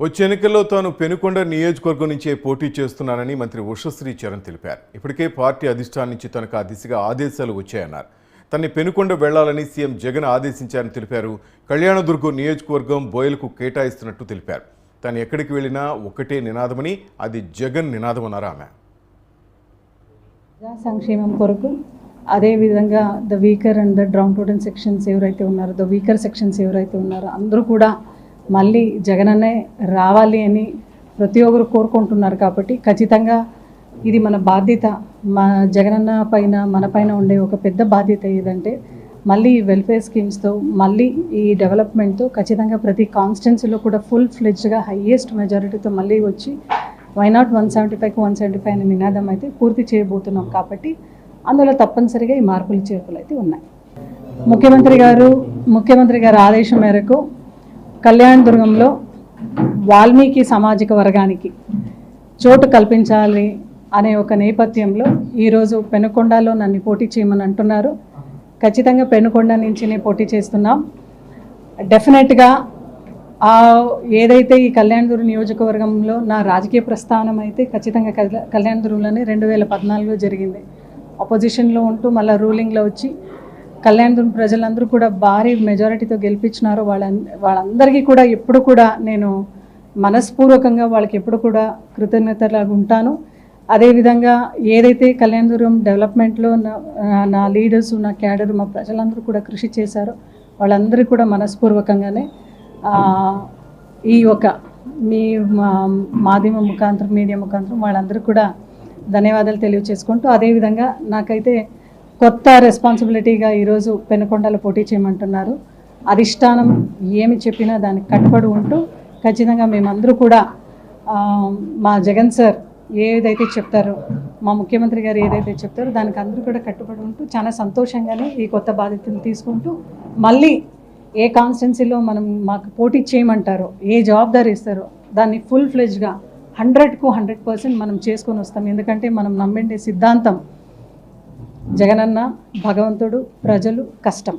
వచ్చే ఎన్నికల్లో తాను పెనుకొండ నియోజకవర్గం నుంచే పోటీ చేస్తున్నానని మంత్రి ఉషశ్రీ చరణ్ తెలిపారు. ఇప్పటికే పార్టీ అధిష్టానం నుంచి తనకు ఆ దిశగా ఆదేశాలు వచ్చాయన్నారు. తన్ని పెనుకొండ వెళ్ళాలని సీఎం జగన్ ఆదేశించారని తెలిపారు. కళ్యాణదుర్గం నియోజకవర్గం బోయలకు కేటాయిస్తున్నట్టు తెలిపారు. తాను ఎక్కడికి వెళ్ళినా ఒకటే నినాదమని అది జగన్ నినాదమన్నారు ఆమె. సంక్షేమం కొరకు అదేవిధంగా the weaker and the downtrodden sections ఎవరైతే ఉన్నారో ద వీకర్ సెక్షన్స్ ఎవరైతే ఉన్నారో అందరూ కూడా మళ్ళీ జగనన్నే రావాలి అని ప్రతి ఒక్కరు కోరుకుంటున్నారు కాబట్టి ఖచ్చితంగా ఇది మన బాధ్యత. మా జగనన్న పైన మన పైన ఉండే ఒక పెద్ద బాధ్యత ఏదంటే మళ్ళీ వెల్ఫేర్ స్కీమ్స్తో మళ్ళీ ఈ డెవలప్మెంట్తో ఖచ్చితంగా ప్రతి కాన్స్టిట్యున్సీలో కూడా ఫుల్ ఫ్లెడ్జ్గా హయ్యెస్ట్ మెజారిటీతో మళ్ళీ వచ్చి వై నాట్ వన్ సెవెంటీ ఫైవ్కి వన్ సెవెంటీ ఫైవ్ అనే నినాదం అయితే పూర్తి చేయబోతున్నాం కాబట్టి అందులో తప్పనిసరిగా ఈ మార్పులు చేర్పులు అయితే ఉన్నాయి. ముఖ్యమంత్రి గారు ముఖ్యమంత్రి గారి ఆదేశం మేరకు కళ్యాణదుర్గంలో వాల్మీకి సామాజిక వర్గానికి చోటు కల్పించాలి అనే ఒక నేపథ్యంలో ఈరోజు పెనుకొండలో నన్ను పోటీ చేయమని అంటున్నారు. ఖచ్చితంగా పెనుకొండ నుంచినే పోటీ చేస్తున్నాం. డెఫినెట్గా ఏదైతే ఈ కళ్యాణదురు నియోజకవర్గంలో నా రాజకీయ ప్రస్థానం అయితే ఖచ్చితంగా కళ్యాణదురులోనే రెండు వేల పద్నాలుగులో జరిగింది. అపోజిషన్లో ఉంటూ మళ్ళీ రూలింగ్లో వచ్చి కళ్యాణదుర్గం ప్రజలందరూ కూడా భారీ మెజారిటీతో గెలిపించినారు. వాళ్ళ వాళ్ళందరికీ కూడా ఎప్పుడు కూడా నేను మనస్పూర్వకంగా వాళ్ళకి ఎప్పుడు కూడా కృతజ్ఞతలాగా ఉంటాను. అదేవిధంగా ఏదైతే కళ్యాణదుర్గం డెవలప్మెంట్లో నా నా లీడర్స్ నా క్యాడర్ మా ప్రజలందరూ కూడా కృషి చేశారో వాళ్ళందరూ కూడా మనస్పూర్వకంగానే ఈ యొక్క మీ మా మాధ్యమ ముఖాంతరం మీడియా ముఖాంతరం వాళ్ళందరూ కూడా ధన్యవాదాలు తెలియచేసుకుంటూ అదేవిధంగా నాకైతే కొత్త రెస్పాన్సిబిలిటీగా ఈరోజు పెనుకొండలు పోటీ చేయమంటున్నారు. అధిష్టానం ఏమి చెప్పినా దానికి కట్టుబడి ఉంటూ ఖచ్చితంగా మేమందరూ కూడా మా జగన్ సార్ ఏదైతే చెప్తారో మా ముఖ్యమంత్రి గారు ఏదైతే చెప్తారో దానికి అందరూ కూడా కట్టుబడి ఉంటూ చాలా సంతోషంగానే ఈ కొత్త బాధ్యతలు తీసుకుంటూ మళ్ళీ ఏ కాన్స్టెన్సీలో మనం మాకు పోటీ చేయమంటారో ఏ జవాబుదారీ ఇస్తారో దాన్ని ఫుల్ ఫ్లెజ్గా హండ్రెడ్కు హండ్రెడ్ పర్సెంట్ మనం చేసుకొని వస్తాం. ఎందుకంటే మనం నమ్మిండే సిద్ధాంతం జగనన్న భగవంతుడు ప్రజలు కష్టం.